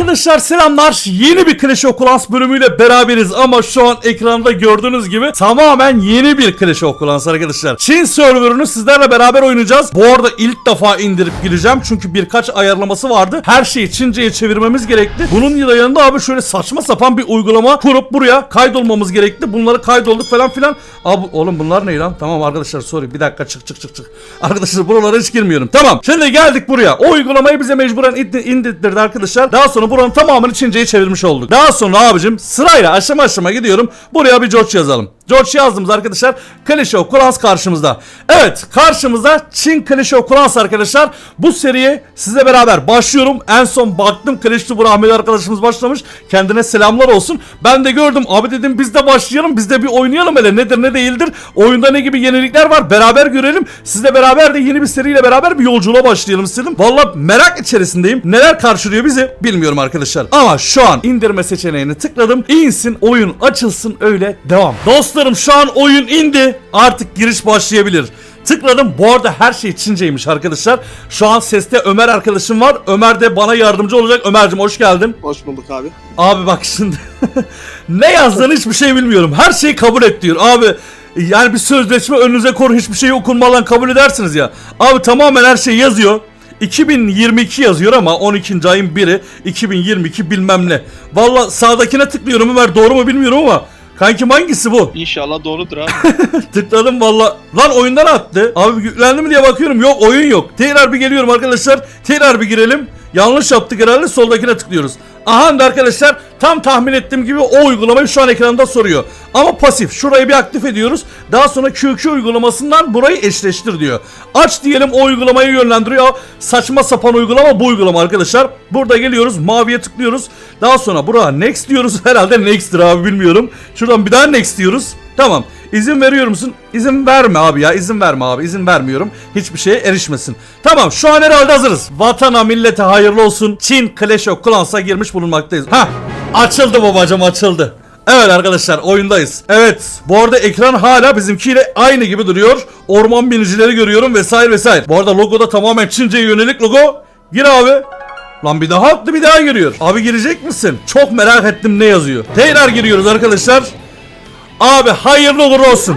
Arkadaşlar selamlar. Yeni bir Clash of Clans bölümüyle beraberiz ama şu an ekranda gördüğünüz gibi tamamen yeni bir Clash of Clans arkadaşlar. Çin serverını sizlerle beraber oynayacağız. Bu arada ilk defa indirip gireceğim çünkü birkaç ayarlaması vardı. Her şeyi Çince'ye çevirmemiz gerekti. Bunun yanında abi şöyle saçma sapan bir uygulama kurup buraya kaydolmamız gerekti. Bunları kaydolduk falan filan. Abi oğlum bunlar ne lan? Tamam arkadaşlar sorry bir dakika çık çık çık çık. Arkadaşlar buralara hiç girmiyorum. Tamam. Şimdi geldik buraya. O uygulamayı bize mecburen indi- indirdi arkadaşlar. Daha sonra buranın tamamını Çince'ye çevirmiş olduk. Daha sonra abicim sırayla aşama aşama gidiyorum. Buraya bir George yazalım. George yazdığımız arkadaşlar Clash of Clans karşımızda. Evet karşımızda Çin Clash of Clans arkadaşlar. Bu seriye sizle beraber başlıyorum. En son baktım to Ahmet arkadaşımız başlamış. Kendine selamlar olsun. Ben de gördüm abi dedim biz de başlayalım. Biz de bir oynayalım hele nedir ne değildir. Oyunda ne gibi yenilikler var beraber görelim. Sizle beraber de yeni bir seriyle beraber bir yolculuğa başlayalım istedim. Valla merak içerisindeyim. Neler karşılıyor bizi bilmiyorum arkadaşlar. Ama şu an indirme seçeneğini tıkladım. İnsin oyun açılsın öyle devam. Dostlarım şu an oyun indi. Artık giriş başlayabilir. Tıkladım. Bu arada her şey Çinceymiş arkadaşlar. Şu an seste Ömer arkadaşım var. Ömer de bana yardımcı olacak. Ömer'cim hoş geldin. Hoş bulduk abi. Abi bak şimdi ne yazdığını hiçbir şey bilmiyorum. Her şeyi kabul et diyor. Abi yani bir sözleşme önünüze koru hiçbir şeyi okunmadan kabul edersiniz ya. Abi tamamen her şey yazıyor. 2022 yazıyor ama 12. ayın 1'i 2022 bilmem ne. Valla sağdakine tıklıyorum Ömer doğru mu bilmiyorum ama Kankim hangisi bu? İnşallah doğrudur abi. Tıkladım valla. Lan oyundan attı. Abi yüklendi mi diye bakıyorum. Yok oyun yok. Tekrar bir geliyorum arkadaşlar. Tekrar bir girelim. Yanlış yaptık herhalde. Soldakine tıklıyoruz. Aha da arkadaşlar tam tahmin ettiğim gibi o uygulamayı şu an ekranda soruyor. Ama pasif. Şurayı bir aktif ediyoruz. Daha sonra QQ uygulamasından burayı eşleştir diyor. Aç diyelim o uygulamayı yönlendiriyor. Saçma sapan uygulama bu uygulama arkadaşlar. Burada geliyoruz. Maviye tıklıyoruz. Daha sonra buraya next diyoruz. Herhalde next'tir abi bilmiyorum. Şuradan bir daha next diyoruz. Tamam. İzin veriyor musun? İzin verme abi ya. İzin verme abi. İzin vermiyorum. Hiçbir şeye erişmesin. Tamam şu an herhalde hazırız. Vatana millete hayırlı olsun. Çin Clash of Clans'a girmiş bulunmaktayız. Ha açıldı babacım açıldı. Evet arkadaşlar oyundayız. Evet bu arada ekran hala bizimkiyle aynı gibi duruyor. Orman binicileri görüyorum vesaire vesaire. Bu arada logo da tamamen Çince'ye yönelik logo. Gir abi. Lan bir daha attı bir daha giriyor. Abi girecek misin? Çok merak ettim ne yazıyor. Tekrar giriyoruz arkadaşlar. Abi hayırlı uğurlu olsun.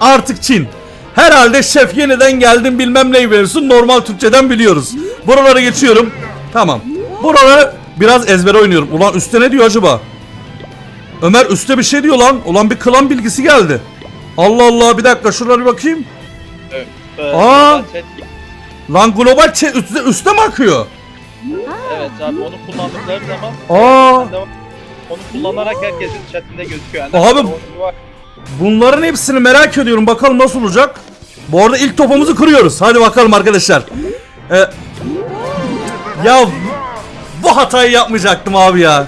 Artık Çin. Herhalde şef yeniden geldim bilmem neyi verirsin. Normal Türkçeden biliyoruz. Buraları geçiyorum. Tamam. Buraları biraz ezbere oynuyorum. Ulan üstte ne diyor acaba? Ömer üstte bir şey diyor lan. Ulan bir klan bilgisi geldi. Allah Allah bir dakika şuralara bir bakayım. Evet. Aa! Lan global chat üstte, üstte mi akıyor? Evet abi onu kullandıkları zaman Aa onu kullanarak herkesin chatinde gözüküyor. Yani Abi-. Bunların hepsini merak ediyorum. Bakalım nasıl olacak. Bu arada ilk topumuzu kırıyoruz. Hadi bakalım arkadaşlar. Ee, ya bu hatayı yapmayacaktım abi ya.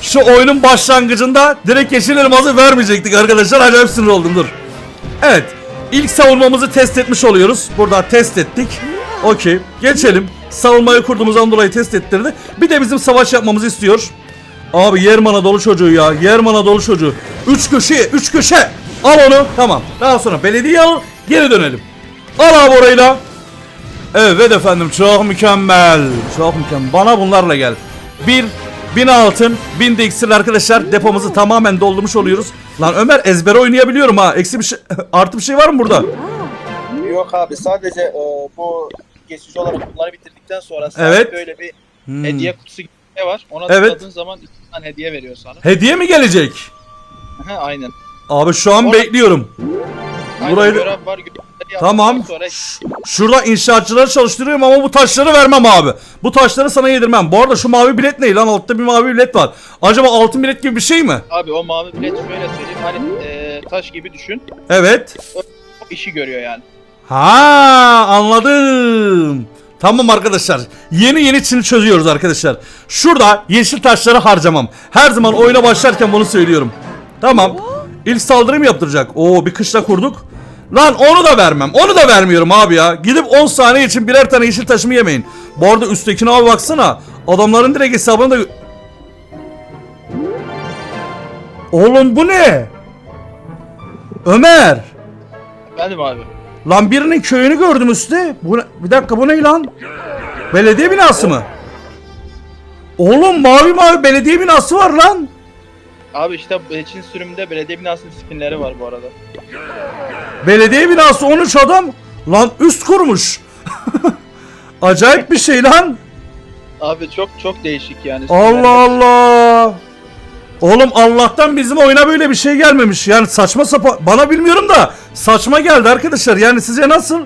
Şu oyunun başlangıcında direkt yeşil elması vermeyecektik arkadaşlar. Acayip sinir oldum dur. Evet. İlk savunmamızı test etmiş oluyoruz. Burada test ettik. Okey. Geçelim. Savunmayı kurduğumuzdan dolayı test ettirdi. Bir de bizim savaş yapmamızı istiyor. Abi yer dolu çocuğu ya. Yer dolu çocuğu. Üç köşe, üç köşe. Al onu. Tamam. Daha sonra belediye al. Geri dönelim. Al abi orayı da. Evet efendim çok mükemmel. Çok mükemmel. Bana bunlarla gel. Bir, bin altın, bin de iksir arkadaşlar. Depomuzu tamamen doldurmuş oluyoruz. Lan Ömer ezbere oynayabiliyorum ha. Eksi bir şey, artı bir şey var mı burada? Yok abi sadece e, bu geçici olarak bunları bitirdikten sonra Evet. böyle bir Hmm. hediye kutusu şey var. Ona Evet. tıkladığın zaman iki tane hediye veriyor sana. Hediye mi gelecek? Aha, Aynen. Abi şu an Orada- bekliyorum. Aynen Burayı görev var. Tamam. Sonra Şurada inşaatçıları çalıştırıyorum ama bu taşları vermem abi. Bu taşları sana yedirmem. Bu arada şu mavi bilet ne lan? Altta bir mavi bilet var. Acaba altın bilet gibi bir şey mi? abi o mavi bilet şöyle söyleyeyim. Hani e, taş gibi düşün. Evet. O işi görüyor yani. Ha anladım. Tamam arkadaşlar. Yeni yeni Çin'i çözüyoruz arkadaşlar. Şurada yeşil taşları harcamam. Her zaman oyuna başlarken bunu söylüyorum. Tamam. İlk saldırı mı yaptıracak? Oo bir kışla kurduk. Lan onu da vermem. Onu da vermiyorum abi ya. Gidip 10 saniye için birer tane yeşil taşımı yemeyin. Bu arada üsttekine abi baksana. Adamların direkt hesabını da... Oğlum bu ne? Ömer. Efendim abi. Lan birinin köyünü gördüm üstte. Bu bir dakika bu ne lan? Belediye binası mı? Oğlum mavi mavi belediye binası var lan. Abi işte Çin sürümünde belediye binasının spinleri var bu arada. Belediye binası 13 adam. Lan üst kurmuş. Acayip bir şey lan. Abi çok çok değişik yani. Allah Allah. Oğlum Allah'tan bizim oyuna böyle bir şey gelmemiş. Yani saçma sapan. Bana bilmiyorum da saçma geldi arkadaşlar. Yani size nasıl?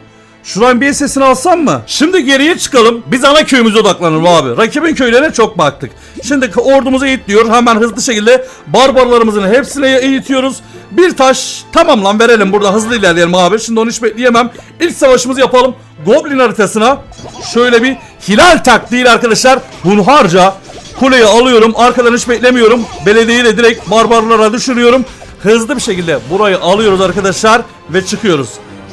Şuradan bir sesini alsam mı? Şimdi geriye çıkalım. Biz ana köyümüze odaklanalım abi. Rakibin köylerine çok baktık. Şimdi ordumuzu eğitliyor. Hemen hızlı şekilde barbarlarımızın hepsine eğitiyoruz. Bir taş. Tamam lan verelim burada hızlı ilerleyelim abi. Şimdi onu hiç bekleyemem. İlk savaşımızı yapalım. Goblin haritasına şöyle bir hilal taktiğiyle arkadaşlar hunharca kuleyi alıyorum. Arkadan hiç beklemiyorum. Belediyeyi de direkt barbarlara düşürüyorum. Hızlı bir şekilde burayı alıyoruz arkadaşlar ve çıkıyoruz.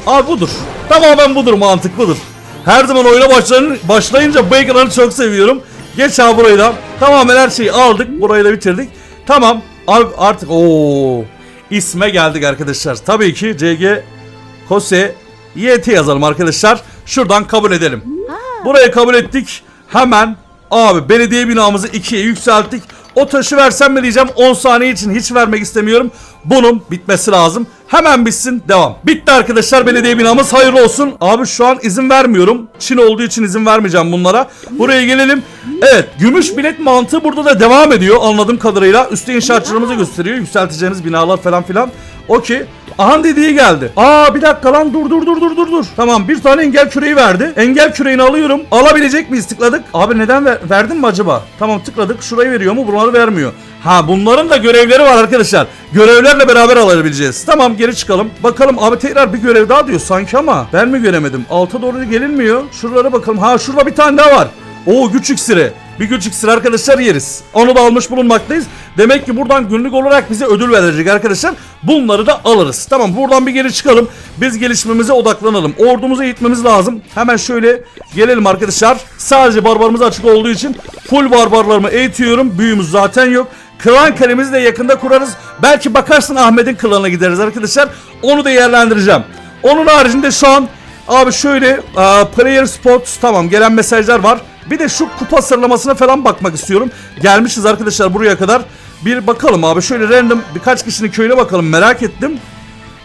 Abi budur. Tamamen budur mantık budur. Her zaman oyuna başlayın, başlayınca bu ekranı çok seviyorum. Geç abi burayı da. Tamamen her şeyi aldık. Burayı da bitirdik. Tamam. Abi artık o isme geldik arkadaşlar. Tabii ki CG Kose YT yazalım arkadaşlar. Şuradan kabul edelim. Burayı kabul ettik. Hemen abi belediye binamızı ikiye yükselttik. O taşı versem mi diyeceğim 10 saniye için hiç vermek istemiyorum. Bunun bitmesi lazım. Hemen bitsin devam. Bitti arkadaşlar belediye binamız hayırlı olsun. Abi şu an izin vermiyorum. Çin olduğu için izin vermeyeceğim bunlara. Buraya gelelim. Evet gümüş bilet mantığı burada da devam ediyor anladığım kadarıyla. Üstte inşaatçılarımızı gösteriyor. Yükselteceğiniz binalar falan filan. Okey. Aha dediği geldi. Aa bir dakika lan dur dur dur dur dur dur. Tamam bir tane engel küreği verdi. Engel küreğini alıyorum. Alabilecek miyiz tıkladık. Abi neden ver, verdin mi acaba? Tamam tıkladık. Şurayı veriyor mu? Bunları vermiyor. Ha bunların da görevleri var arkadaşlar. Görevlerle beraber alabileceğiz. Tamam geri çıkalım. Bakalım abi tekrar bir görev daha diyor sanki ama ben mi göremedim? Alta doğru gelinmiyor. Şuralara bakalım. Ha şurada bir tane daha var. Oo güç iksiri. Bir güç iksiri arkadaşlar yeriz. Onu da almış bulunmaktayız. Demek ki buradan günlük olarak bize ödül verecek arkadaşlar. Bunları da alırız. Tamam buradan bir geri çıkalım. Biz gelişmemize odaklanalım. Ordumuzu eğitmemiz lazım. Hemen şöyle gelelim arkadaşlar. Sadece barbarımız açık olduğu için full barbarlarımı eğitiyorum. Büyümüz zaten yok. Klan kalemizi de yakında kurarız. Belki bakarsın Ahmet'in klanına gideriz arkadaşlar. Onu da değerlendireceğim. Onun haricinde şu an abi şöyle aa, player spots tamam gelen mesajlar var. Bir de şu kupa sıralamasına falan bakmak istiyorum. Gelmişiz arkadaşlar buraya kadar. Bir bakalım abi şöyle random birkaç kişinin köyüne bakalım merak ettim.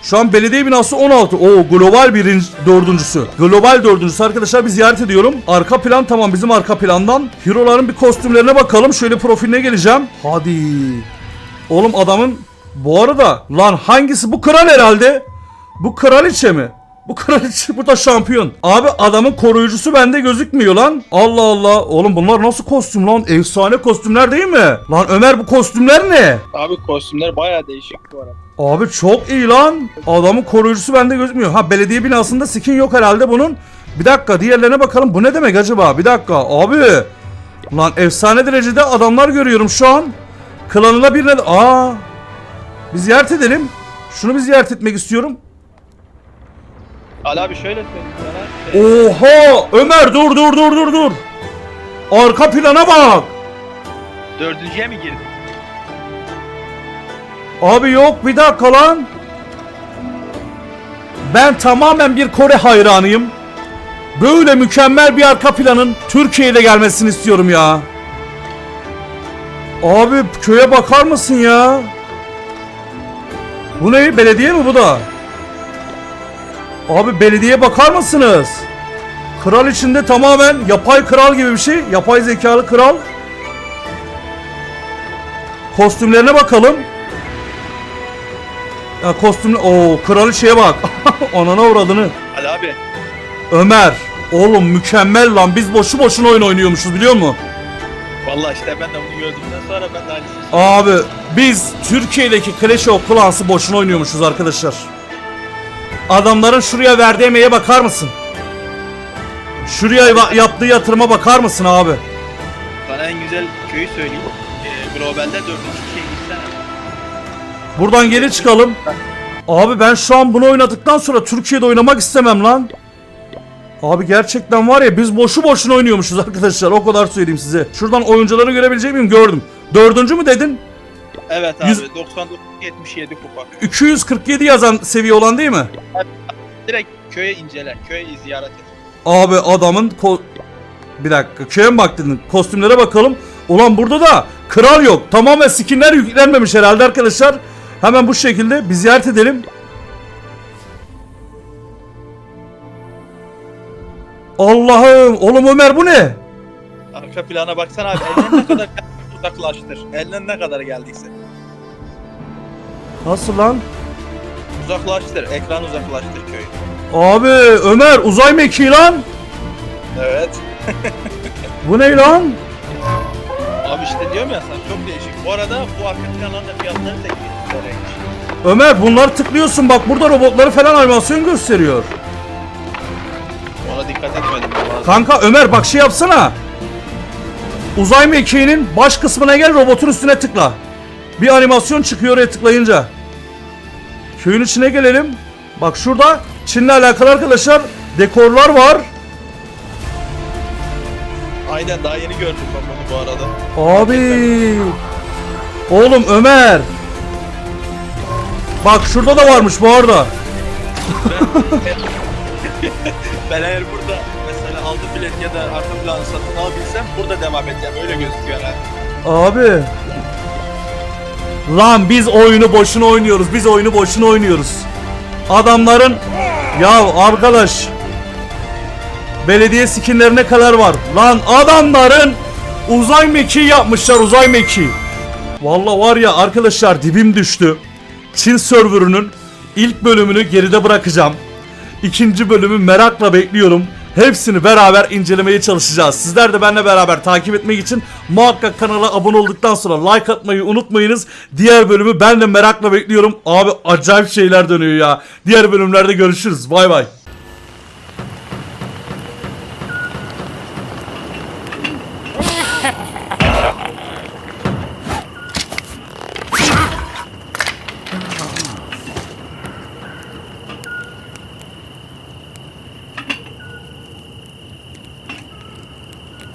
Şu an belediye binası 16. O global birinci, dördüncüsü. Global dördüncüsü arkadaşlar bir ziyaret ediyorum. Arka plan tamam bizim arka plandan. Hero'ların bir kostümlerine bakalım. Şöyle profiline geleceğim. Hadi. Oğlum adamın bu arada lan hangisi bu kral herhalde? Bu kraliçe mi? Bu kraliçe bu da şampiyon. Abi adamın koruyucusu bende gözükmüyor lan. Allah Allah. Oğlum bunlar nasıl kostüm lan? Efsane kostümler değil mi? Lan Ömer bu kostümler ne? Abi kostümler bayağı değişik bu arada. Abi çok iyi lan. Adamın koruyucusu bende gözükmüyor. Ha belediye binasında skin yok herhalde bunun. Bir dakika diğerlerine bakalım. Bu ne demek acaba? Bir dakika abi. Lan efsane derecede adamlar görüyorum şu an. Klanına birine... Aa. Bir ziyaret edelim. Şunu bir ziyaret etmek istiyorum. Ali abi şöyle söyleyeyim sana. Oha! Ömer dur dur dur dur dur. Arka plana bak. Dördüncüye mi girdin? Abi yok bir dakika lan. Ben tamamen bir Kore hayranıyım. Böyle mükemmel bir arka planın Türkiye'de gelmesini istiyorum ya. Abi köye bakar mısın ya? Bu ne? Belediye mi bu da? Abi belediye bakar mısınız? Kral içinde tamamen yapay kral gibi bir şey. Yapay zekalı kral. Kostümlerine bakalım. Ya kostümlü... Oo kraliçeye bak. Anana uğradığını. Ali abi. Ömer. Oğlum mükemmel lan. Biz boşu boşuna oyun oynuyormuşuz biliyor musun? Vallahi işte ben de bunu gördükten sonra ben de aynısını Abi biz Türkiye'deki Clash of Clans'ı boşuna oynuyormuşuz arkadaşlar. Adamların şuraya verdiği emeğe bakar mısın? Şuraya yaptığı yatırıma bakar mısın abi? Sana en güzel köyü söyleyeyim. Ee, globalde dördüncü kişiye gitsene. Buradan geri çıkalım. Abi ben şu an bunu oynadıktan sonra Türkiye'de oynamak istemem lan. Abi gerçekten var ya biz boşu boşuna oynuyormuşuz arkadaşlar o kadar söyleyeyim size. Şuradan oyuncuları görebilecek miyim? Gördüm. Dördüncü mü dedin? Evet abi Yüz- 99 77 kupa. 247 yazan seviye olan değil mi? Direkt köye incele, köye ziyaret et. Abi adamın ko- bir dakika köye mi bak dedin? Kostümlere bakalım. Ulan burada da kral yok. Tamamen skinler yüklenmemiş herhalde arkadaşlar. Hemen bu şekilde bir ziyaret edelim. Allah'ım. Oğlum Ömer bu ne? Arka plana baksana abi. Elden ne kadar uzaklaştır. Elden ne kadar geldiyse. Nasıl lan? Uzaklaştır. Ekran uzaklaştır köyü. Abi Ömer uzay mekiği lan. Evet. Bu ne lan? Abi işte diyorum ya sana çok değişik. Bu arada bu arka fiyatları da 200 liraymış. Ömer bunları tıklıyorsun bak burada robotları falan animasyon gösteriyor. Ona dikkat etmedim. Kanka Ömer bak şey yapsana. Uzay mekiğinin baş kısmına gel robotun üstüne tıkla. Bir animasyon çıkıyor oraya tıklayınca. Köyün içine gelelim. Bak şurada Çin'le alakalı arkadaşlar dekorlar var. Aynen daha yeni gördüm ben bunu bu arada. Abi. Oğlum Ömer. Bak şurada da varmış bu arada. Ben eğer burada aldım bilet ya da arka planı satın alabilsem burada devam edeceğim. Öyle gözüküyor herhalde. Abi. Lan biz oyunu boşuna oynuyoruz. Biz oyunu boşuna oynuyoruz. Adamların ya arkadaş belediye skinlerine kadar var. Lan adamların uzay mekiği yapmışlar uzay mekiği. Vallahi var ya arkadaşlar dibim düştü. Çin serverının ilk bölümünü geride bırakacağım. İkinci bölümü merakla bekliyorum. Hepsini beraber incelemeye çalışacağız. Sizler de benimle beraber takip etmek için muhakkak kanala abone olduktan sonra like atmayı unutmayınız. Diğer bölümü ben de merakla bekliyorum. Abi acayip şeyler dönüyor ya. Diğer bölümlerde görüşürüz. Bay bay.